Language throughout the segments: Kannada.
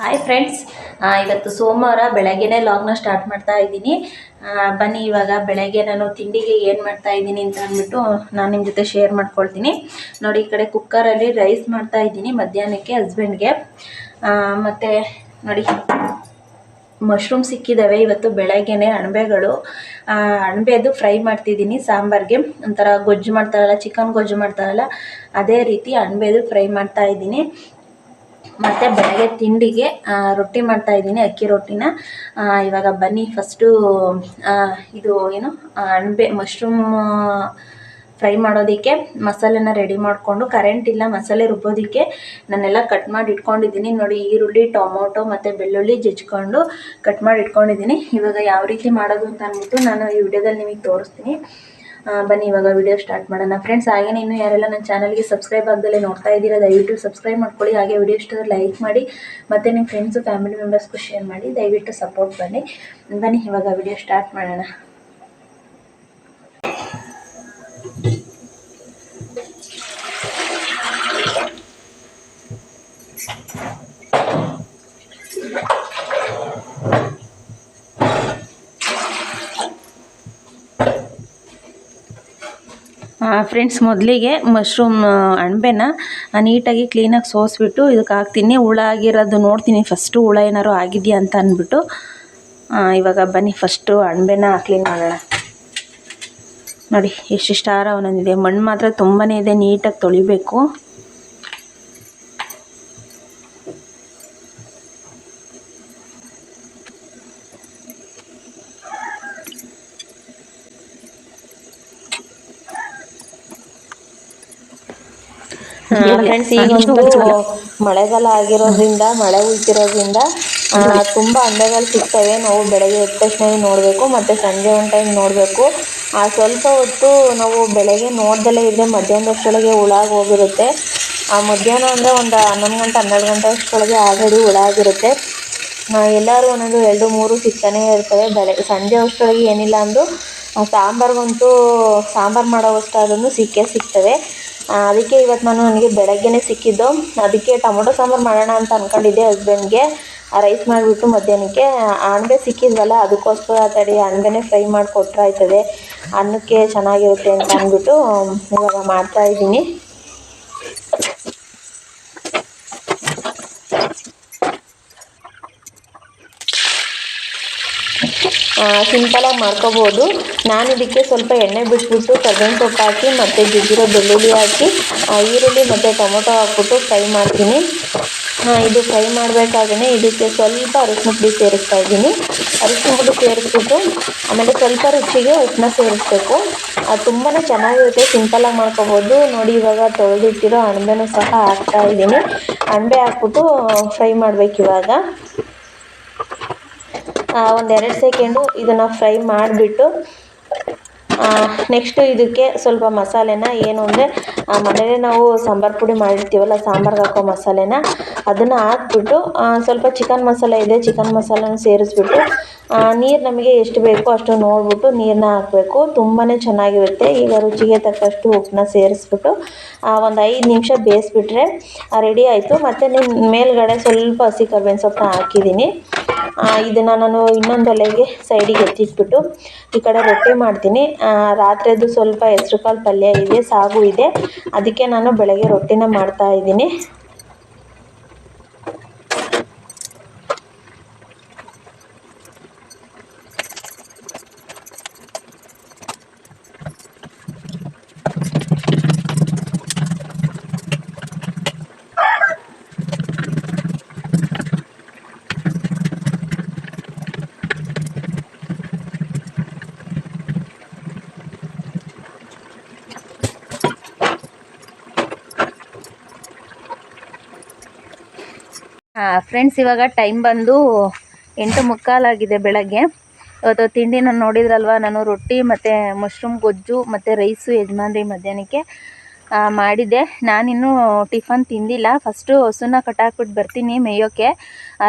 ಹಾಯ್ ಫ್ರೆಂಡ್ಸ್ ಇವತ್ತು ಸೋಮವಾರ ಬೆಳಗ್ಗೆನೇ ಲಾಗ್ನ ಸ್ಟಾರ್ಟ್ ಮಾಡ್ತಾ ಇದ್ದೀನಿ. ಬನ್ನಿ ಇವಾಗ ಬೆಳಗ್ಗೆ ನಾನು ತಿಂಡಿಗೆ ಏನು ಮಾಡ್ತಾ ಇದ್ದೀನಿ ಅಂತ ಅಂದ್ಬಿಟ್ಟು ನಾನು ನಿಮ್ಮ ಜೊತೆ ಶೇರ್ ಮಾಡ್ಕೊಳ್ತೀನಿ. ನೋಡಿ, ಈ ಕಡೆ ಕುಕ್ಕರಲ್ಲಿ ರೈಸ್ ಮಾಡ್ತಾ ಇದ್ದೀನಿ ಮಧ್ಯಾಹ್ನಕ್ಕೆ ಹಸ್ಬೆಂಡ್ಗೆ ಮತ್ತು ನೋಡಿ ಮಶ್ರೂಮ್ ಸಿಕ್ಕಿದ್ದಾವೆ ಇವತ್ತು ಬೆಳಗ್ಗೆನೆ ಅಣಬೆಗಳು. ಅಣಬೆದು ಫ್ರೈ ಮಾಡ್ತಿದ್ದೀನಿ ಸಾಂಬಾರಿಗೆ. ಒಂಥರ ಗೊಜ್ಜು ಮಾಡ್ತಾರಲ್ಲ ಚಿಕನ್ ಗೊಜ್ಜು ಮಾಡ್ತಾರಲ್ಲ, ಅದೇ ರೀತಿ ಅಣಬೆದು ಫ್ರೈ ಮಾಡ್ತಾ ಇದ್ದೀನಿ. ಮತ್ತು ಬೆಳಗ್ಗೆ ತಿಂಡಿಗೆ ರೊಟ್ಟಿ ಮಾಡ್ತಾ ಇದ್ದೀನಿ, ಅಕ್ಕಿ ರೊಟ್ಟಿನ. ಇವಾಗ ಬನ್ನಿ ಫಸ್ಟು ಇದು ಏನು ಅಣಬೆ ಮಶ್ರೂಮ್ ಫ್ರೈ ಮಾಡೋದಕ್ಕೆ, ಮಸಾಲೆನ ರೆಡಿ ಮಾಡಿಕೊಂಡು ಕರೆಂಟ್ ಇಲ್ಲ, ಮಸಾಲೆ ರುಬ್ಬೋದಕ್ಕೆ ನಾನೆಲ್ಲ ಕಟ್ ಮಾಡಿ ಇಟ್ಕೊಂಡಿದ್ದೀನಿ. ನೋಡಿ, ಈರುಳ್ಳಿ, ಟೊಮೊಟೊ ಮತ್ತು ಬೆಳ್ಳುಳ್ಳಿ ಜಜ್ಕೊಂಡು ಕಟ್ ಮಾಡಿ ಇಟ್ಕೊಂಡಿದ್ದೀನಿ. ಇವಾಗ ಯಾವ ರೀತಿ ಮಾಡೋದು ಅಂತ ಅಂದ್ಬಿಟ್ಟು ನಾನು ಈ ವಿಡಿಯೋದಲ್ಲಿ ನಿಮಗೆ ತೋರಿಸ್ತೀನಿ. ಬನ್ನಿ, ಇವಾಗ ವಿಡಿಯೋ ಸ್ಟಾರ್ಟ್ ಮಾಡೋಣ. ಫ್ರೆಂಡ್ಸ್ ಹಾಗೇನೇ ಇನ್ನೂ ಯಾರೆಲ್ಲ ನನ್ನ ಚಾನಲ್ಗೆ ಸಬ್ಸ್ಕ್ರೈಬ್ ಆಗದಲ್ಲೇ ನೋಡ್ತಾ ಇದ್ದೀರಾ, ದಯವಿಟ್ಟು ಸಬ್ಸ್ಕ್ರೈಬ್ ಮಾಡ್ಕೊಳ್ಳಿ. ಹಾಗೆ ವಿಡಿಯೋ ಇಷ್ಟ ಲೈಕ್ ಮಾಡಿ, ಮತ್ತು ನಿಮ್ಮ ಫ್ರೆಂಡ್ಸು ಫ್ಯಾಮಿಲಿ ಮೆಂಬರ್ಸ್ಗೂ ಶೇರ್ ಮಾಡಿ. ದಯವಿಟ್ಟು ಸಪೋರ್ಟ್ ಬನ್ನಿ. ಬನ್ನಿ, ಇವಾಗ ವಿಡಿಯೋ ಸ್ಟಾರ್ಟ್ ಮಾಡೋಣ. ಫ್ರೆಂಡ್ಸ್ ಮೊದಲಿಗೆ ಮಶ್ರೂಮ್ ಅಣಬೆನ ನೀಟಾಗಿ ಕ್ಲೀನಾಗಿ ಸೋಸ್ಬಿಟ್ಟು ಇದಕ್ಕೆ ಹಾಕ್ತೀನಿ. ಹುಳ ಆಗಿರೋದು ನೋಡ್ತೀನಿ. ಫಸ್ಟು ಹುಳ ಏನಾರು ಆಗಿದೆಯಾ ಅಂತ ಅಂದ್ಬಿಟ್ಟು ಇವಾಗ ಬನ್ನಿ ಫಸ್ಟು ಅಣಬೆನ ಕ್ಲೀನ್ ಮಾಡೋಣ. ನೋಡಿ ಎಷ್ಟಿಷ್ಟು ಆರ ಒಂದೊಂದಿದೆ. ಮಣ್ಣು ಮಾತ್ರ ತುಂಬಾ ಇದೆ, ನೀಟಾಗಿ ತೊಳಿಬೇಕು. ಮಳೆಗಾಲ ಆಗಿರೋದ್ರಿಂದ ಮಳೆ ಹುಯ್ತಿರೋದ್ರಿಂದ ಆ, ತುಂಬಾ ಅಂಡಗಳು ಸಿಗ್ತವೆ. ನಾವು ಬೆಳಗ್ಗೆ ಎದ್ದ ತಕ್ಷಣ ನೋಡಬೇಕು ಮತ್ತೆ ಸಂಜೆ ಒಂದ್ ಟೈಮ್ ನೋಡಬೇಕು. ಆ ಸ್ವಲ್ಪ ಹೊತ್ತು ನಾವು ಬೆಳಗ್ಗೆ ನೋಡ್ದಲೇ ಇದ್ರೆ ಮಧ್ಯಾಹ್ನದಷ್ಟೊಳಗೆ ಹುಳ ಆಗ್ ಹೋಗಿರುತ್ತೆ. ಆ ಮಧ್ಯಾಹ್ನ ಅಂದ್ರೆ ಒಂದು ಹನ್ನೊಂದು ಗಂಟೆ ಹನ್ನೆರಡು ಗಂಟೆ ಅಷ್ಟೊಳಗೆ ಆಲ್ರೆಡಿ ಹುಳ ಆಗಿರುತ್ತೆ ಎಲ್ಲರೂ ಒಂದೊಂದು ಎರಡು ಮೂರು ಸಿಗ್ತಾನೆ ಇರ್ತವೆ. ಬೆಳೆ ಸಂಜೆ ಅಷ್ಟೊಳಗೆ ಏನಿಲ್ಲ ಅಂದರೂ ಸಾಂಬಾರ್ಗಂತೂ ಸಾಂಬಾರು ಮಾಡೋವಷ್ಟಾದ್ರೂ ಸಿಕ್ಕೇ ಸಿಗ್ತವೆ. ಅದಕ್ಕೆ ಇವತ್ತು ನಾನು ನನಗೆ ಬೆಳಗ್ಗೆನೇ ಸಿಕ್ಕಿದ್ದು. ಅದಕ್ಕೆ ಟೊಮೊಟೊ ಸಾಂಬಾರು ಮಾಡೋಣ ಅಂತ ಅಂದ್ಕೊಂಡಿದ್ದೆ ಹಸ್ಬೆಂಡ್ಗೆ ರೈಸ್ ಮಾಡಿಬಿಟ್ಟು ಮಧ್ಯಾಹ್ನಕ್ಕೆ ಅಣಬೆ ಸಿಕ್ಕಿದ್ವಲ್ಲ, ಅದಕ್ಕೋಸ್ಕರ ತಡಿ ಅಣಬೆನೇ ಫ್ರೈ ಮಾಡಿ ಕೊಟ್ಟರೆ ಅನ್ನಕ್ಕೆ ಚೆನ್ನಾಗಿರುತ್ತೆ ಅಂತ ಅಂದ್ಬಿಟ್ಟು ಇವಾಗ ಮಾಡ್ತಾ ಸಿಂಪಲಾಗಿ ಮಾಡ್ಕೋಬೋದು. ನಾನು ಇದಕ್ಕೆ ಸ್ವಲ್ಪ ಎಣ್ಣೆ ಬಿಟ್ಬಿಟ್ಟು ಕರ್ಬೇವಿನ ಸೊಪ್ಪು ಹಾಕಿ ಮತ್ತು ಜಜ್ಜಿರೋ ಬೆಳ್ಳುಳ್ಳಿ ಹಾಕಿ ಈರುಳ್ಳಿ ಮತ್ತು ಟೊಮೊಟೊ ಹಾಕ್ಬಿಟ್ಟು ಫ್ರೈ ಮಾಡ್ತೀನಿ. ಇದು ಫ್ರೈ ಮಾಡಬೇಕಾದ್ರೆ ಇದಕ್ಕೆ ಸ್ವಲ್ಪ ಅರಿಶಿನ ಪುಡಿ ಸೇರಿಸ್ತಾ ಇದ್ದೀನಿ. ಅರಿಶಿನ ಪುಡಿ ಸೇರಿಸ್ಬಿಟ್ಟು, ಆಮೇಲೆ ಸ್ವಲ್ಪ ರುಚಿಗೆ ಉಪ್ಪನ್ನ ಸೇರಿಸ್ಬೇಕು. ಅದು ತುಂಬಾ ಚೆನ್ನಾಗಿರುತ್ತೆ ಸಿಂಪಲಾಗಿ ಮಾಡ್ಕೋಬೋದು. ನೋಡಿ ಇವಾಗ ತೊಳೆದಿಟ್ಟಿರೋ ಅಣಬೆನೂ ಸಹ ಹಾಕ್ತಾ ಇದ್ದೀನಿ. ಅಣಬೆ ಹಾಕ್ಬಿಟ್ಟು ಫ್ರೈ ಮಾಡ್ಬೇಕು ಇವಾಗ. ಒಂದೆರಡು ಸೆಕೆಂಡು ಇದನ್ನು ಫ್ರೈ ಮಾಡಿಬಿಟ್ಟು ನೆಕ್ಸ್ಟು ಇದಕ್ಕೆ ಸ್ವಲ್ಪ ಮಸಾಲೆನ ಏನು ಅಂದರೆ ಮನೇಲೆ ನಾವು ಸಾಂಬಾರು ಪುಡಿ ಮಾಡಿರ್ತೀವಲ್ಲ, ಸಾಂಬಾರ್ಗೆ ಹಾಕೋ ಮಸಾಲೆನ, ಅದನ್ನು ಹಾಕ್ಬಿಟ್ಟು ಸ್ವಲ್ಪ ಚಿಕನ್ ಮಸಾಲೆ ಇದೆ, ಚಿಕನ್ ಮಸಾಲೆನ ಸೇರಿಸ್ಬಿಟ್ಟು ನೀರು ನಮಗೆ ಎಷ್ಟು ಬೇಕೋ ಅಷ್ಟು ನೋಡಿಬಿಟ್ಟು ನೀರನ್ನ ಹಾಕಬೇಕು. ತುಂಬಾ ಚೆನ್ನಾಗಿರುತ್ತೆ. ಈಗ ರುಚಿಗೆ ತಕ್ಕಷ್ಟು ಉಪ್ಪನ್ನ ಸೇರಿಸ್ಬಿಟ್ಟು ಒಂದು ಐದು ನಿಮಿಷ ಬೇಯಿಸ್ಬಿಟ್ರೆ ರೆಡಿ ಆಯಿತು. ಮತ್ತು ನಿಮ್ಮ ಮೇಲ್ಗಡೆ ಸ್ವಲ್ಪ ಹಸಿ ಕರ್ಬೇವಿನ ಸೊಪ್ಪನ್ನ ಹಾಕಿದ್ದೀನಿ. ಇದನ್ನು ನಾನು ಇನ್ನೊಂದು ಒಲೆಗೆ ಸೈಡಿಗೆ ಎತ್ತಿಟ್ಬಿಟ್ಟು ಈ ಕಡೆ ರೊಟ್ಟಿ ಮಾಡ್ತೀನಿ. ರಾತ್ರಿದು ಸ್ವಲ್ಪ ಹೆಸ್ರು ಕಾಳು ಪಲ್ಯ ಇದೆ, ಸಾಗು ಇದೆ. ಅದಕ್ಕೆ ನಾನು ಬೆಳಗ್ಗೆ ರೊಟ್ಟಿನ ಮಾಡ್ತಾ ಇದ್ದೀನಿ ಫ್ರೆಂಡ್ಸ್ ಇವಾಗ ಟೈಮ್ ಬಂದು ಎಂಟು ಮುಕ್ಕಾಲಾಗಿದೆ ಬೆಳಗ್ಗೆ. ಇವತ್ತು ತಿಂಡಿ ನಾನು ನೋಡಿದ್ರಲ್ವ? ನಾನು ರೊಟ್ಟಿ ಮತ್ತು ಮಶ್ರೂಮ್ ಗೊಜ್ಜು ಮತ್ತು ರೈಸು ಯಜಮಾನ್ರಿ ಮಧ್ಯಾಹ್ನಕ್ಕೆ ಮಾಡಿದ್ದೆ. ನಾನಿನ್ನೂ ಟಿಫನ್ ತಿಂದಿಲ್ಲ. ಫಸ್ಟು ಹಸುನ ಕಟ್ಟಾಕ್ಬಿಟ್ಟು ಬರ್ತೀನಿ ಮೇಯೋಕ್ಕೆ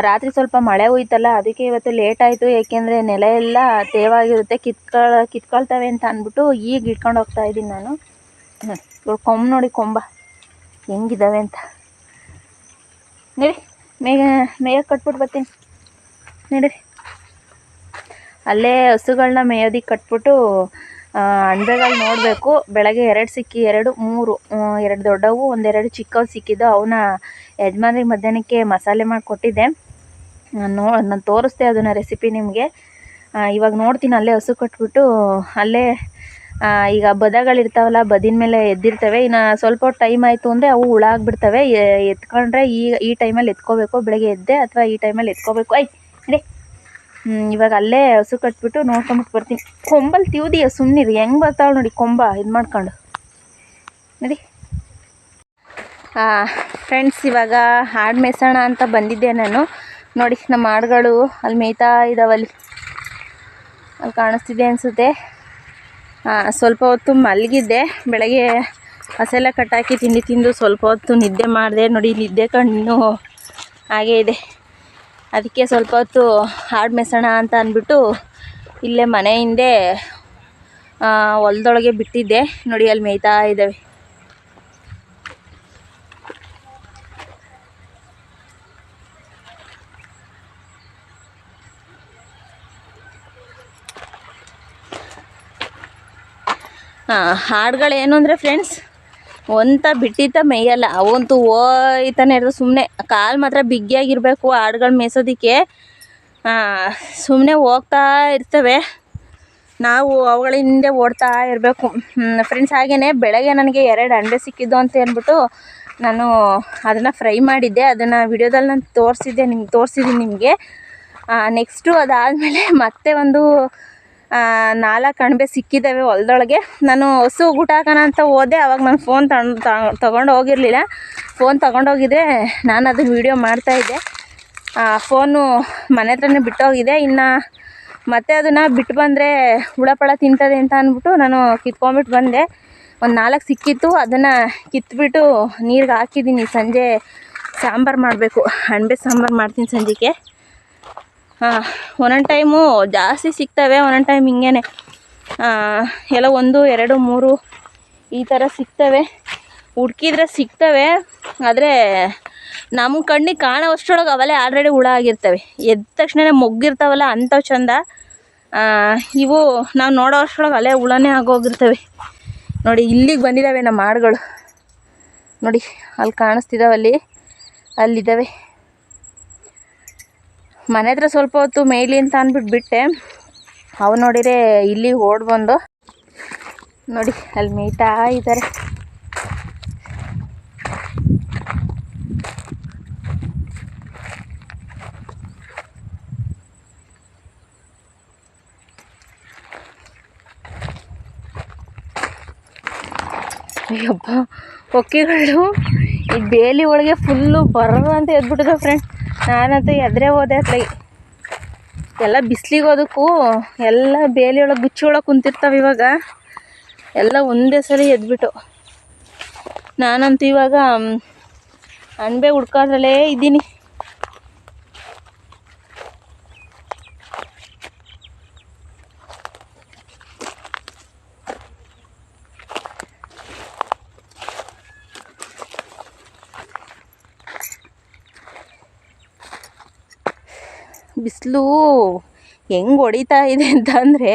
ರಾತ್ರಿ ಸ್ವಲ್ಪ ಮಳೆ ಹೋಯ್ತಲ್ಲ, ಅದಕ್ಕೆ ಇವತ್ತು ಲೇಟ್ ಆಯಿತು. ಏಕೆಂದರೆ ನೆಲ ಎಲ್ಲ ತೇವಾಗಿರುತ್ತೆ. ಕಿತ್ಕೊಳ, ಕಿತ್ಕೊಳ್ತವೆ ಅಂತ ಅಂದ್ಬಿಟ್ಟು ಈಗ ಇಟ್ಕೊಂಡು ಹೋಗ್ತಾ ಇದ್ದೀನಿ ನಾನು. ಕೊಂಬ್ ನೋಡಿ ಕೊಂಬ. ಹೆಂಗಿದ್ದಾವೆ ಅಂತ. ನೋಡಿ. ಮೇಯ ಮೇಯಕ್ಕೆ ಕಟ್ಬಿಟ್ಟು ಬರ್ತೀನಿ ನಡೀರಿ. ಅಲ್ಲೇ ಹಸುಗಳನ್ನ ಮೇಯೋದಿಕ್ಕೆ ಕಟ್ಬಿಟ್ಟು ಅಣಬೆಗಳು ನೋಡಬೇಕು. ಬೆಳಗ್ಗೆ ಎರಡು ಸಿಕ್ಕಿ ಎರಡು, ಮೂರು ಎರಡು ದೊಡ್ಡವು, ಒಂದೆರಡು ಚಿಕ್ಕವು ಸಿಕ್ಕಿದ್ದು ಅವನ್ನ ಯಜಮಾನ್ರಿಗೆ ಮಧ್ಯಾಹ್ನಕ್ಕೆ ಮಸಾಲೆ ಮಾಡಿ ಕೊಟ್ಟಿದ್ದೆ. ನೋ, ನಾನು ತೋರಿಸ್ದೆ ಅದನ್ನು ರೆಸಿಪಿ ನಿಮಗೆ. ಇವಾಗ ನೋಡ್ತೀನಿ, ಅಲ್ಲೇ ಹಸು ಕಟ್ಬಿಟ್ಟು, ಅಲ್ಲೇ ಈಗ ಬದಗಳಿರ್ತಾವಲ್ಲ ಬದಿನ ಮೇಲೆ ಎದ್ದಿರ್ತವೆ. ಇನ್ನು ಸ್ವಲ್ಪ ಟೈಮ್ ಆಯಿತು ಅಂದರೆ ಅವು ಹುಳ ಆಗಿಬಿಡ್ತವೆ ಎತ್ಕೊಂಡ್ರೆ ಈ ಈ ಟೈಮಲ್ಲಿ ಎತ್ಕೋಬೇಕು ಬೆಳಗ್ಗೆ ಎದ್ದೆ ಅಥವಾ ಈ ಟೈಮಲ್ಲಿ ಎತ್ಕೋಬೇಕು. ಐ ಹ್ಮ್, ಇವಾಗ ಅಲ್ಲೇ ಹಸು ಕಟ್ಬಿಟ್ಟು ನೋಡ್ಕೊಂಬಿಟ್ಟು ಬರ್ತೀನಿ. ಕೊಂಬಲ್ಲಿ ತಿವ್ದಿಯ ಸುಮ್ಮನಿರಿ ಹೆಂಗೆ ಬರ್ತಾವೆ ನೋಡಿ ಕೊಂಬ ಇದು ಮಾಡ್ಕೊಂಡು. ನಡಿ. ಫ್ರೆಂಡ್ಸ್ ಇವಾಗ ಹಾಡು ಮೇಸೋಣ ಅಂತ ಬಂದಿದ್ದೆ ನಾನು. ನೋಡಿ ನಮ್ಮ ಹಾಡುಗಳು ಅಲ್ಲಿ ಮೇಯ್ತಾ ಇದ್ದಾವಲ್ಲಿ ಅಲ್ಲಿ ಕಾಣಿಸ್ತಿದೆ ಅನಿಸುತ್ತೆ. ಸ್ವಲ್ಪ ಹೊತ್ತು ಮಲಗಿದ್ದೆ. ಬೆಳಗ್ಗೆ ಹಸೆಲ್ಲ ಕಟ್ಟಾಕಿ ತಿಂಡಿ ತಿಂದು ಸ್ವಲ್ಪ ಹೊತ್ತು ನಿದ್ದೆ ಮಾಡಿದೆ. ನೋಡಿ, ನಿದ್ದೆ ಕಣ್ಣು ಹಾಗೇ ಇದೆ. ಅದಕ್ಕೆ ಸ್ವಲ್ಪ ಹೊತ್ತು ಹಾಡು ಮೆಸೋಣ ಅಂತ ಅಂದ್ಬಿಟ್ಟು ಇಲ್ಲೇ ಮನೆ ಹಿಂದೆ ಹೊಲ್ದೊಳಗೆ ಬಿಟ್ಟಿದ್ದೆ. ನೋಡಿ, ಅಲ್ಲಿ ಮೇಯ್ತಾ ಇದ್ದಾವೆ. ಹಾಡುಗಳೇನು ಅಂದರೆ ಫ್ರೆಂಡ್ಸ್ ಒಂತ ಬಿಟ್ಟಿತ ಮೇಯಲ್ಲ, ಅವಂತೂ ಓಯ್ತಾನೆ ಇರೋದು ಸುಮ್ಮನೆ ಕಾಲು ಮಾತ್ರ ಬಿಗಿಯಾಗಿರಬೇಕು ಹಾಡುಗಳು ಮೇಯ್ಸೋದಕ್ಕೆ. ಸುಮ್ಮನೆ ಹೋಗ್ತಾ ಇರ್ತವೆ. ನಾವು ಅವುಗಳ ಹಿಂದೆ ಓಡ್ತಾ ಇರಬೇಕು. ಫ್ರೆಂಡ್ಸ್ ಹಾಗೇ ಬೆಳಗ್ಗೆ ನನಗೆ ಎರಡು ಅಂಡೆ ಸಿಕ್ಕಿದ್ದು ಅಂತ ಅಂದ್ಬಿಟ್ಟು ನಾನು ಅದನ್ನು ಫ್ರೈ ಮಾಡಿದ್ದೆ. ಅದನ್ನು ವಿಡಿಯೋದಲ್ಲಿ ನಾನು ತೋರಿಸಿದ್ದೆ ನಿಮ್ಗೆ ತೋರಿಸಿದ್ದೀನಿ ನಿಮಗೆ. ನೆಕ್ಸ್ಟು ಅದಾದಮೇಲೆ ಮತ್ತೆ ಒಂದು ನಾಲ್ಕು ಅಣಬೆ ಸಿಕ್ಕಿದ್ದಾವೆ ಹೊಲದೊಳಗೆ. ನಾನು ಹಸು ಹಾಕೋಣ ಅಂತ ಹೋದೆ, ಅವಾಗ ನಾನು ಫೋನ್ ತಗೊಂಡು ತಗೊಂಡು ಹೋಗಿರಲಿಲ್ಲ. ಫೋನ್ ತಗೊಂಡೋಗಿದ್ದೆ ನಾನು ಅದನ್ನು ವೀಡಿಯೋ ಮಾಡ್ತಾಯಿದ್ದೆ ಫೋನು ಮನೆ ಹತ್ರನೇ ಬಿಟ್ಟೋಗಿದೆ. ಇನ್ನು ಮತ್ತೆ ಅದನ್ನು ಬಿಟ್ಟು ಬಂದರೆ ಹುಳಪಳ ತಿಂತದೆ ಅಂತ ಅಂದ್ಬಿಟ್ಟು ನಾನು ಕಿತ್ಕೊಂಬಿಟ್ಟು ಬಂದೆ. ಒಂದು ನಾಲ್ಕು ಸಿಕ್ಕಿತ್ತು. ಅದನ್ನು ಕಿತ್ಬಿಟ್ಟು ನೀರಿಗೆ ಹಾಕಿದ್ದೀನಿ ಸಂಜೆ ಸಾಂಬಾರು ಮಾಡಬೇಕು. ಅಣಬೆ ಸಾಂಬಾರು ಮಾಡ್ತೀನಿ ಸಂಜೆಗೆ. ಹಾಂ ಒಂದೊಂದು ಟೈಮು ಜಾಸ್ತಿ ಸಿಗ್ತವೆ, ಒಂದೊಂದು ಟೈಮ್ ಹಿಂಗೇನೆ. ಎಲ್ಲ ಒಂದು, ಎರಡು, ಮೂರು ಈ ಥರ ಸಿಗ್ತವೆ. ಹುಡ್ಕಿದ್ರೆ ಸಿಗ್ತವೆ, ಆದರೆ ನಮ್ಮ ಕಣ್ಣಿಗೆ ಕಾಣೋವಷ್ಟರೊಳಗೆ ಅವಲೇ ಆಲ್ರೆಡಿ ಹುಳ ಆಗಿರ್ತವೆ. ಎದ್ದ ತಕ್ಷಣ ಮೊಗ್ಗಿರ್ತಾವಲ್ಲ ಅಂಥವು ಚಂದ. ಇವು ನಾವು ನೋಡೋ ಅಷ್ಟರೊಳಗೆ ಅಲೆ ಹುಳನೇ ಆಗೋಗಿರ್ತವೆ. ನೋಡಿ, ಇಲ್ಲಿಗೆ ಬಂದಿದ್ದಾವೆ ನಮ್ಮ ಮಾಡುಗಳು ನೋಡಿ, ಅಲ್ಲಿ ಕಾಣಿಸ್ತಿದ್ದಾವಲ್ಲಿ ಅಲ್ಲಿದ್ದಾವೆ ಮನೆ ಹತ್ರ ಸ್ವಲ್ಪ ಹೊತ್ತು ಮೇಲಿ ಅಂತ ಅಂದ್ಬಿಟ್ಟು ಬಿಟ್ಟೆ. ಅವು ನೋಡಿದರೆ ಇಲ್ಲಿ ಓಡ್ ಬಂದು. ನೋಡಿ, ಅಲ್ಲಿ ಮೇಯ್ತಾ ಇದ್ದಾರೆ ಅಯ್ಯಪ್ಪ ಹೊಕ್ಕಿಗಳು ಈ ಬೇಲಿ ಒಳಗೆ ಫುಲ್ಲು ಬರ್ರ ಅಂತ ಎದ್ಬಿಟ್ಟಿದೆ ಫ್ರೆಂಡ್ ನಾನಂತೂ ಎದ್ರೆ ಹೋದೆ ಅತ್ಲಾಗಿ ಎಲ್ಲ ಬಿಸಿಲಿಗೆ ಹೋದಕ್ಕೂ ಎಲ್ಲ ಬೇಲಿಯೊಳಗೆ ಒಳಗೆ ಗುಚ್ಚಿ ಒಳಗೆ ಕುಂತಿರ್ತಾವೆ ಇವಾಗ. ಎಲ್ಲ ಒಂದೇ ಸರಿ ಎದ್ಬಿಟ್ಟು. ನಾನಂತೂ ಇವಾಗ ಅಣಬೆ ಹುಡ್ಕೋದ್ರಲ್ಲೇ ಇದ್ದೀನಿ. ಬಿಸಿಲು ಹೆಂಗೆ ಹೊಡಿತಾ ಇದೆ ಅಂತ ಅಂದರೆ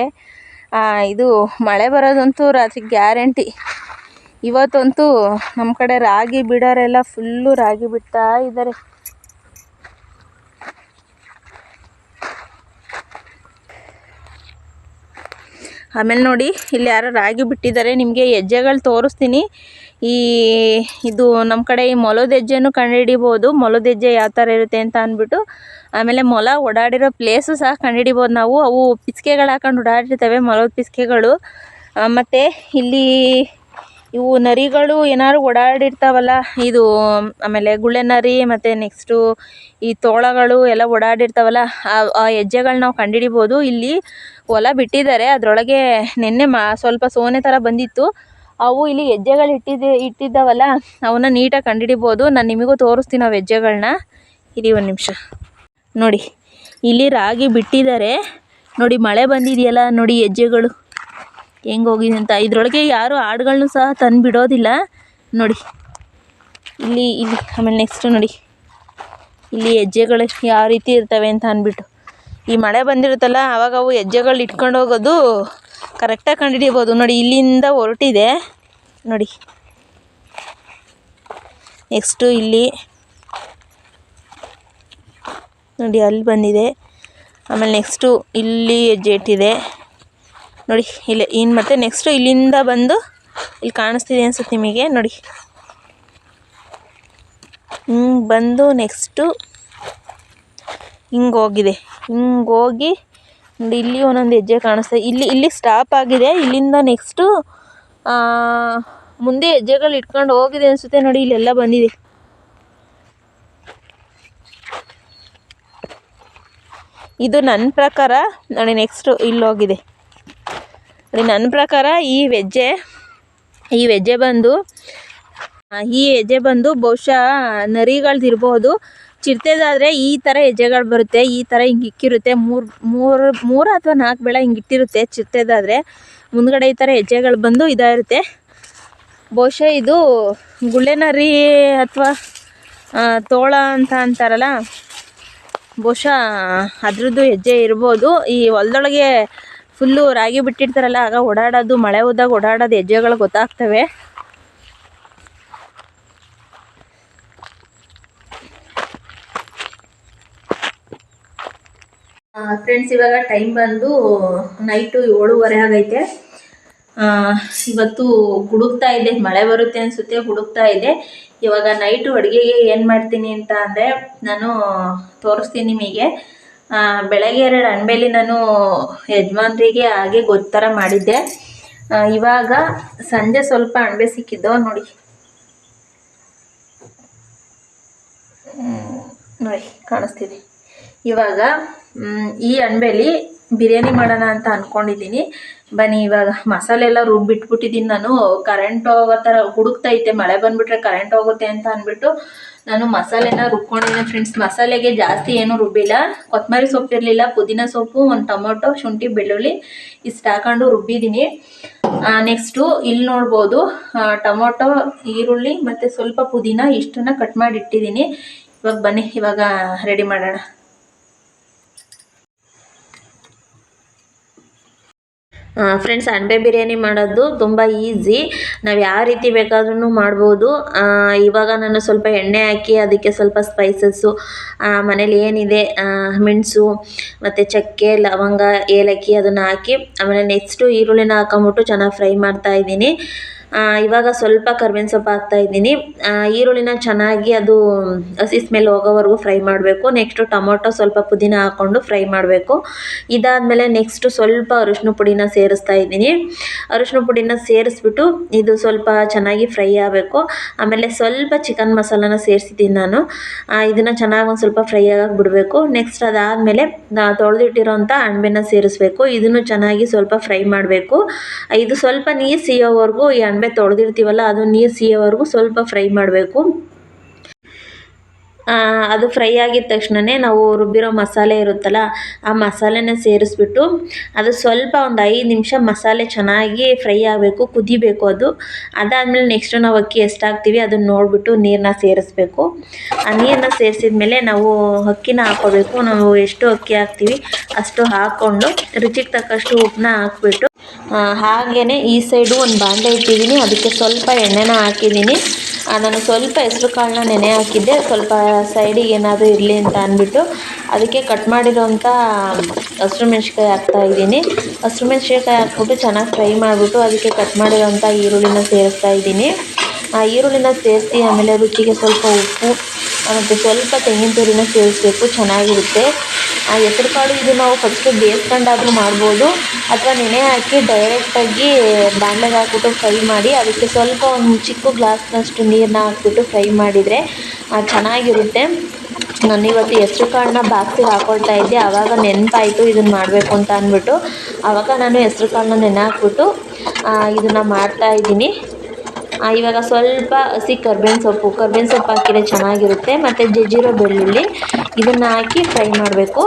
ಇದು ಮಳೆ ಬರೋದಂತೂ ರಾತ್ರಿ ಗ್ಯಾರಂಟಿ. ಇವತ್ತಂತೂ ನಮ್ಮ ಕಡೆ ರಾಗಿ ಬಿಡೋರೆಲ್ಲ ಫುಲ್ಲು ರಾಗಿ ಬಿಡ್ತಾ ಇದ್ದಾರೆ ಆಮೇಲೆ ನೋಡಿ, ಇಲ್ಲಿ ಯಾರೋ ರಾಗಿ ಬಿಟ್ಟಿದ್ದಾರೆ, ನಿಮಗೆ ಹೆಜ್ಜೆಗಳು ತೋರಿಸ್ತೀನಿ. ಈ ಇದು ನಮ್ಮ ಕಡೆ ಈ ಮೊಲದ ಕಂಡು ಕಂಡುಹಿಡಿಬೋದು ಮೊಲದೆಜ್ಜೆ ಯಾವ ಥರ ಇರುತ್ತೆ ಅಂತ ಅಂದ್ಬಿಟ್ಟು, ಆಮೇಲೆ ಮೊಲ ಓಡಾಡಿರೋ ಪ್ಲೇಸು ಸಹ ಕಂಡುಹಿಡಿಬೋದು ನಾವು. ಅವು ಪಿಸ್ಕೆಗಳು ಹಾಕೊಂಡು ಓಡಾಡಿರ್ತವೆ, ಮೊಲದ ಪಿಸ್ಕೆಗಳು. ಮತ್ತು ಇಲ್ಲಿ ಇವು ನರಿಗಳು ಏನಾದ್ರು ಓಡಾಡಿರ್ತಾವಲ್ಲ, ಇದು, ಆಮೇಲೆ ಗುಳ್ಳೆ ನರಿ, ಮತ್ತು ನೆಕ್ಸ್ಟು ಈ ತೋಳಗಳು ಎಲ್ಲ ಓಡಾಡಿರ್ತಾವಲ್ಲ, ಆ ಆ ಹೆಜ್ಜೆಗಳು ನಾವು ಕಂಡುಹಿಡಿಬೋದು ಇಲ್ಲಿ ಹೊಲ ಬಿಟ್ಟಿದ್ದಾರೆ. ಅದರೊಳಗೆ ನಿನ್ನೆ ಮಾ, ಸ್ವಲ್ಪ ಸೋನೆ ಥರ ಬಂದಿತ್ತು. ಅವು ಇಲ್ಲಿ ಹೆಜ್ಜೆಗಳು ಇಟ್ಟಿದ್ದೆ, ಇಟ್ಟಿದ್ದಾವಲ್ಲ, ಅವನ್ನ ನೀಟಾಗಿ ಕಂಡುಹಿಡಿಬೋದು. ನಾನು ನಿಮಗೂ ತೋರಿಸ್ತೀನಿ ಅವು ಹೆಜ್ಜೆಗಳನ್ನ ಇರಿ ಒಂದು ನಿಮಿಷ. ನೋಡಿ, ಇಲ್ಲಿ ರಾಗಿ ಬಿಟ್ಟಿದ್ದಾರೆ. ನೋಡಿ, ಮಳೆ ಬಂದಿದೆಯಲ್ಲ, ನೋಡಿ ಹೆಜ್ಜೆಗಳು. ಹೆಂಗೆ ಹೋಗಿದೆ ಅಂತ. ಇದರೊಳಗೆ ಯಾರು ಹಾಡುಗಳನ್ನೂ ಸಹ ತಂದು ಬಿಡೋದಿಲ್ಲ. ನೋಡಿ, ಇಲ್ಲಿ ಇಲ್ಲಿ, ಆಮೇಲೆ ನೆಕ್ಸ್ಟ್ ನೋಡಿ. ಇಲ್ಲಿ ಹೆಜ್ಜೆಗಳು ಯಾವ ರೀತಿ ಇರ್ತವೆ ಅಂತ ಅಂದ್ಬಿಟ್ಟು. ಈ ಮಳೆ ಬಂದಿರುತ್ತಲ್ಲ, ಅವಾಗ ಅವು ಹೆಜ್ಜೆಗಳು ಇಟ್ಕೊಂಡು ಹೋಗೋದು ಕರೆಕ್ಟಾಗಿ ಕಂಡುಹಿಡಿಬೋದು ನೋಡಿ, ಇಲ್ಲಿಂದ ಹೊರಟಿದೆ. ನೋಡಿ. ನೆಕ್ಸ್ಟು ಇಲ್ಲಿ. ನೋಡಿ, ಅಲ್ಲಿ ಬಂದಿದೆ. ಆಮೇಲೆ ನೆಕ್ಸ್ಟು ಇಲ್ಲಿ ಇದೆ. ನೋಡಿ, ಇಲ್ಲಿ ಇನ್ನು ಮತ್ತೆ ನೆಕ್ಸ್ಟು ಇಲ್ಲಿಂದ ಬಂದು ಇಲ್ಲಿ ಕಾಣಿಸ್ತಿದೆ ಅನಿಸುತ್ತೆ ನಿಮಗೆ. ನೋಡಿ. ಹಿಂಗೆ ಬಂದು ನೆಕ್ಸ್ಟು ಹಿಂಗೆ ಹೋಗಿದೆ. ಹಿಂಗೆ ಹೋಗಿ ನೋಡಿ ಇಲ್ಲಿ ಒಂದೊಂದು ಹೆಜ್ಜೆ ಕಾಣಿಸ್ತಾ ಇಲ್ಲಿ ಇಲ್ಲಿ ಸ್ಟಾಪ್ ಆಗಿದೆ. ಇಲ್ಲಿಂದ ನೆಕ್ಸ್ಟು ಮುಂದೆ ಹೆಜ್ಜೆಗಳು ಇಟ್ಕೊಂಡು ಹೋಗಿದೆ ಅನಿಸುತ್ತೆ ನೋಡಿ, ಇಲ್ಲೆಲ್ಲ ಬಂದಿದೆ. ಇದು ನನ್ನ ಪ್ರಕಾರ, ನೋಡಿ ನೆಕ್ಸ್ಟು ಇಲ್ಲಿ ಹೋಗಿದೆ. ನೋಡಿ ನನ್ನ ಪ್ರಕಾರ ಈ ವೆಜ್ಜೆ ಈ ವೆಜ್ಜೆ ಬಂದು ಈ ಹೆಜ್ಜೆ ಬಂದು ಬಹುಶಃ ನರಿಗಳ್ದು ಇರ್ಬೋದು ಚಿರತೆದಾದರೆ ಈ ಥರ ಹೆಜ್ಜೆಗಳು ಬರುತ್ತೆ, ಈ ಥರ ಹಿಂಗೆ ಇಕ್ಕಿರುತ್ತೆ. ಮೂರು ಮೂರು ಮೂರು ಅಥವಾ ನಾಲ್ಕು ಬೆಳೆ ಹಿಂಗೆ ಇಟ್ಟಿರುತ್ತೆ ಚಿರತೆದಾದರೆ. ಮುಂದ್ಗಡೆ ಈ ಥರ ಹೆಜ್ಜೆಗಳು ಬಂದು ಇದಾಗಿರುತ್ತೆ ಬಹುಶಃ ಇದು ಗುಳ್ಳೆನರಿ ಅಥವಾ ತೋಳ ಅಂತ ಅಂತಾರಲ್ಲ? ಬಹುಶಃ ಅದ್ರದ್ದು ಹೆಜ್ಜೆ ಇರ್ಬೋದು. ಈ ಹೊಲದೊಳಗೆ ಫುಲ್ಲು ರಾಗಿ ಬಿಟ್ಟಿರ್ತಾರಲ್ಲ, ಆಗ ಓಡಾಡೋದು, ಮಳೆ ಹೋದಾಗ ಓಡಾಡೋದು ಹೆಜ್ಜೆಗಳು ಗೊತ್ತಾಗ್ತವೆ. ಫ್ರೆಂಡ್ಸ್ ಇವಾಗ ಟೈಮ್ ಬಂದು ನೈಟು ಏಳುವರೆ ಆಗೈತೆ. ಇವತ್ತು ಹುಡುಕ್ತಾ ಇದೆ, ಮಳೆ ಬರುತ್ತೆ ಅನಿಸುತ್ತೆ, ಹುಡುಕ್ತಾ ಇದೆ. ಇವಾಗ ನೈಟು ಅಡುಗೆಗೆ ಏನು ಮಾಡ್ತೀನಿ ಅಂತ ಅಂದರೆ ನಾನು ತೋರಿಸ್ತೀನಿ ನಿಮಗೆ. ಬೆಳಗ್ಗೆ ಎರಡು ಅಣ್ಬೇಲಿ ನಾನು ಯಜಮಾನ್ರಿಗೆ ಹಾಗೆ ಗೊತ್ತರ ಮಾಡಿದ್ದೆ. ಇವಾಗ ಸಂಜೆ ಸ್ವಲ್ಪ ಅಣಬೆ ಸಿಕ್ಕಿದ್ದು, ನೋಡಿ. ನೋಡಿ, ಕಾಣಿಸ್ತಿದೆ. ಇವಾಗ ಈ ಅಣಬೆಲಿ ಬಿರಿಯಾನಿ ಮಾಡೋಣ ಅಂತ ಅಂದ್ಕೊಂಡಿದ್ದೀನಿ ಬನ್ನಿ, ಇವಾಗ ಮಸಾಲೆ ಎಲ್ಲ ರುಬ್ಬಿಟ್ಬಿಟ್ಟಿದ್ದೀನಿ ನಾನು. ಕರೆಂಟ್ ಹೋಗೋ ಥರ ಹುಡುಕ್ತೈತೆ, ಮಳೆ ಬಂದುಬಿಟ್ರೆ ಕರೆಂಟ್ ಹೋಗುತ್ತೆ ಅಂತ ಅಂದ್ಬಿಟ್ಟು ನಾನು ಮಸಾಲೆನ ರುಬ್ಕೊಂಡಿದ್ದೀನಿ ಫ್ರೆಂಡ್ಸ್ ಮಸಾಲೆಗೆ ಜಾಸ್ತಿ ಏನೂ ರುಬ್ಬಿಲ್ಲ. ಕೊತ್ತಂಬರಿ ಸೊಪ್ಪು ಇರಲಿಲ್ಲ, ಪುದೀನ ಸೊಪ್ಪು, ಒಂದು ಟೊಮೊಟೊ, ಶುಂಠಿ, ಬೆಳ್ಳುಳ್ಳಿ ಇಷ್ಟು ಹಾಕೊಂಡು ರುಬ್ಬಿದ್ದೀನಿ. ನೆಕ್ಸ್ಟು ಇಲ್ಲಿ ನೋಡ್ಬೋದು ಟೊಮೊಟೊ, ಈರುಳ್ಳಿ ಮತ್ತು ಸ್ವಲ್ಪ ಪುದೀನ ಇಷ್ಟನ್ನು ಕಟ್ ಮಾಡಿ ಇಟ್ಟಿದ್ದೀನಿ. ಇವಾಗ ಬನ್ನಿ, ಇವಾಗ ರೆಡಿ ಮಾಡೋಣ. ಫ್ರೆಂಡ್ಸ್ ಅಣಬೆ ಬಿರಿಯಾನಿ ಮಾಡೋದು ತುಂಬ ಈಸಿ ನಾವು ಯಾವ ರೀತಿ ಬೇಕಾದ್ರೂ ಮಾಡ್ಬೋದು. ಇವಾಗ ನಾನು ಸ್ವಲ್ಪ ಎಣ್ಣೆ ಹಾಕಿ ಅದಕ್ಕೆ ಸ್ವಲ್ಪ ಸ್ಪೈಸಸ್ಸು ಮನೇಲಿ ಏನಿದೆ ಮೆಣಸು ಮತ್ತು ಚಕ್ಕೆ ಲವಂಗ ಏಲಕ್ಕಿ ಅದನ್ನು ಹಾಕಿ ಆಮೇಲೆ ನೆಕ್ಸ್ಟು ಈರುಳ್ಳಿನ ಹಾಕೊಂಬಿಟ್ಟು ಚೆನ್ನಾಗಿ ಫ್ರೈ ಮಾಡ್ತಾ ಇದ್ದೀನಿ. ಆ, ಇವಾಗ ಸ್ವಲ್ಪ ಕರ್ಬೇವಿನ ಸೊಪ್ಪು ಹಾಕ್ತಾ ಇದ್ದೀನಿ. ಈರುಳ್ಳಿನ ಚೆನ್ನಾಗಿ ಅದು ಹಸಿ ಸ್ಮೆಲ್ ಹೋಗೋವರೆಗೂ ಫ್ರೈ ಮಾಡಬೇಕು. ನೆಕ್ಸ್ಟು ಟೊಮೊಟೊ ಸ್ವಲ್ಪ ಪುದೀನ ಹಾಕ್ಕೊಂಡು ಫ್ರೈ ಮಾಡಬೇಕು. ಇದಾದಮೇಲೆ ನೆಕ್ಸ್ಟು ಸ್ವಲ್ಪ ಅರಿಶಿನ ಪುಡಿನ ಸೇರಿಸ್ತಾ ಇದ್ದೀನಿ. ಅರಿಶಿನ ಪುಡಿನ ಸೇರಿಸ್ಬಿಟ್ಟು ಇದು ಸ್ವಲ್ಪ ಚೆನ್ನಾಗಿ ಫ್ರೈ ಆಗಬೇಕು. ಆಮೇಲೆ ಸ್ವಲ್ಪ ಚಿಕನ್ ಮಸಾಲನ ಸೇರಿಸಿದ್ದೀನಿ ನಾನು. ಇದನ್ನು ಚೆನ್ನಾಗಿ ಒಂದು ಸ್ವಲ್ಪ ಫ್ರೈ ಆಗಕ್ಕೆ ಬಿಡಬೇಕು. ನೆಕ್ಸ್ಟ್ ಅದಾದಮೇಲೆ ತೊಳೆದಿಟ್ಟಿರೋಂಥ ಅಣಬೆನ ಸೇರಿಸ್ಬೇಕು. ಇದನ್ನು ಚೆನ್ನಾಗಿ ಸ್ವಲ್ಪ ಫ್ರೈ ಮಾಡಬೇಕು. ಇದು ಸ್ವಲ್ಪ ನೀರು ಸಿಯೋವರೆಗೂ ಈ ಅಣಬೆ ತೊಳೆದಿರ್ತೀವಲ್ಲ ಅದು ನೀರು ಸಿಯೋವರೆಗೂ ಸ್ವಲ್ಪ ಫ್ರೈ ಮಾಡಬೇಕು. ಅದು ಫ್ರೈ ಆಗಿದ ತಕ್ಷಣವೇ ನಾವು ರುಬ್ಬಿರೋ ಮಸಾಲೆ ಇರುತ್ತಲ್ಲ, ಆ ಮಸಾಲೆನ ಸೇರಿಸ್ಬಿಟ್ಟು ಅದು ಸ್ವಲ್ಪ ಒಂದು ಐದು ನಿಮಿಷ ಮಸಾಲೆ ಚೆನ್ನಾಗಿ ಫ್ರೈ ಆಗಬೇಕು, ಕುದಿಬೇಕು ಅದು. ಅದಾದಮೇಲೆ ನೆಕ್ಸ್ಟು ನಾವು ಅಕ್ಕಿ ಎಷ್ಟು ಹಾಕ್ತೀವಿ ಅದನ್ನ ನೋಡಿಬಿಟ್ಟು ನೀರನ್ನ ಸೇರಿಸ್ಬೇಕು. ಆ ನೀರನ್ನ ಸೇರಿಸಿದ ಮೇಲೆ ನಾವು ಅಕ್ಕಿನ ಹಾಕೋಬೇಕು. ನಾವು ಎಷ್ಟು ಅಕ್ಕಿ ಹಾಕ್ತೀವಿ, ಅಷ್ಟು ಹಾಕ್ಕೊಂಡು ರುಚಿಗೆ ತಕ್ಕಷ್ಟು ಉಪ್ಪನ್ನ ಹಾಕ್ಬಿಟ್ಟು ಹಾಗೆಯೇ ಈ ಸೈಡು ಒಂದು ಬಾಂಡೆ ಇಟ್ಟಿದ್ದೀನಿ ಅದಕ್ಕೆ ಸ್ವಲ್ಪ ಎಣ್ಣೆನ ಹಾಕಿದ್ದೀನಿ ನಾನು ಸ್ವಲ್ಪ ಹೆಸ್ರು ಕಾಳನ್ನ ನೆನೆ ಹಾಕಿದ್ದೆ, ಸ್ವಲ್ಪ ಸೈಡಿಗೆ ಏನಾದರೂ ಇರಲಿ ಅಂತ ಅಂದ್ಬಿಟ್ಟು ಅದಕ್ಕೆ ಕಟ್ ಮಾಡಿರೋಂಥ ಹಸಿರು ಮೆಣ್ಸಿನ್ಕಾಯಿ ಹಾಕ್ತಾ ಇದ್ದೀನಿ. ಹಸಿರು ಮೆಣ್ಸಿನ್ಕಾಯಿ ಹಾಕ್ಬಿಟ್ಟು ಚೆನ್ನಾಗಿ ಫ್ರೈ ಮಾಡಿಬಿಟ್ಟು ಅದಕ್ಕೆ ಕಟ್ ಮಾಡಿರೋಂಥ ಈರುಳ್ಳಿನ ಸೇರಿಸ್ತಾ ಇದ್ದೀನಿ. ಆ, ಈರುಳ್ಳಿನ ಸೇರಿಸಿ ಆಮೇಲೆ ರುಚಿಗೆ ಸ್ವಲ್ಪ ಉಪ್ಪು ಮತ್ತು ಸ್ವಲ್ಪ ತೆಂಗಿನ ತುರಿನ ಸೇರಿಸ್ಬೇಕು, ಚೆನ್ನಾಗಿರುತ್ತೆ. ಆ ಹೆಸ್ರು ಕಾಳು ಇದು ನಾವು ಫಸ್ಟು ಬೇಯಿಸ್ಕೊಂಡಾದ್ರೂ ಮಾಡ್ಬೋದು. ಅಥವಾ ನೆನೆ ಹಾಕಿ ಡೈರೆಕ್ಟಾಗಿ ಬಾಣಲೆಗೆ ಹಾಕ್ಬಿಟ್ಟು ಫ್ರೈ ಮಾಡಿ ಅದಕ್ಕೆ ಸ್ವಲ್ಪ ಒಂದು ಚಿಕ್ಕ ಗ್ಲಾಸ್ನಷ್ಟು ನೀರನ್ನ ಹಾಕ್ಬಿಟ್ಟು ಫ್ರೈ ಮಾಡಿದರೆ ಚೆನ್ನಾಗಿರುತ್ತೆ. ನಾನು ಇವತ್ತು ಹೆಸ್ರು ಕಾಳನ್ನ ಬಾಕ್ಸಿಗೆ ಹಾಕೊಳ್ತಾ ಇದ್ದೆ. ಆವಾಗ ನೆನಪಾಯಿತು ಇದನ್ನು ಮಾಡಬೇಕು ಅಂತ ಅಂದ್ಬಿಟ್ಟು. ಆವಾಗ ನಾನು ಹೆಸ್ರು ಕಾಳನ್ನ ನೆನೆ ಹಾಕ್ಬಿಟ್ಟು ಇದನ್ನು ಮಾಡ್ತಾ ಇದ್ದೀನಿ. ಆ, ಇವಾಗ ಸ್ವಲ್ಪ ಹಸಿ ಕರ್ಬೇವಿನ ಸೊಪ್ಪು ಕರ್ಬೇವಿನ ಸೊಪ್ಪು ಹಾಕಿದ್ರೆ ಚೆನ್ನಾಗಿರುತ್ತೆ. ಮತ್ತು ಜಜ್ಜಿರೋ ಬೆಳ್ಳುಳ್ಳಿ, ಇದನ್ನು ಹಾಕಿ ಫ್ರೈ ಮಾಡಬೇಕು.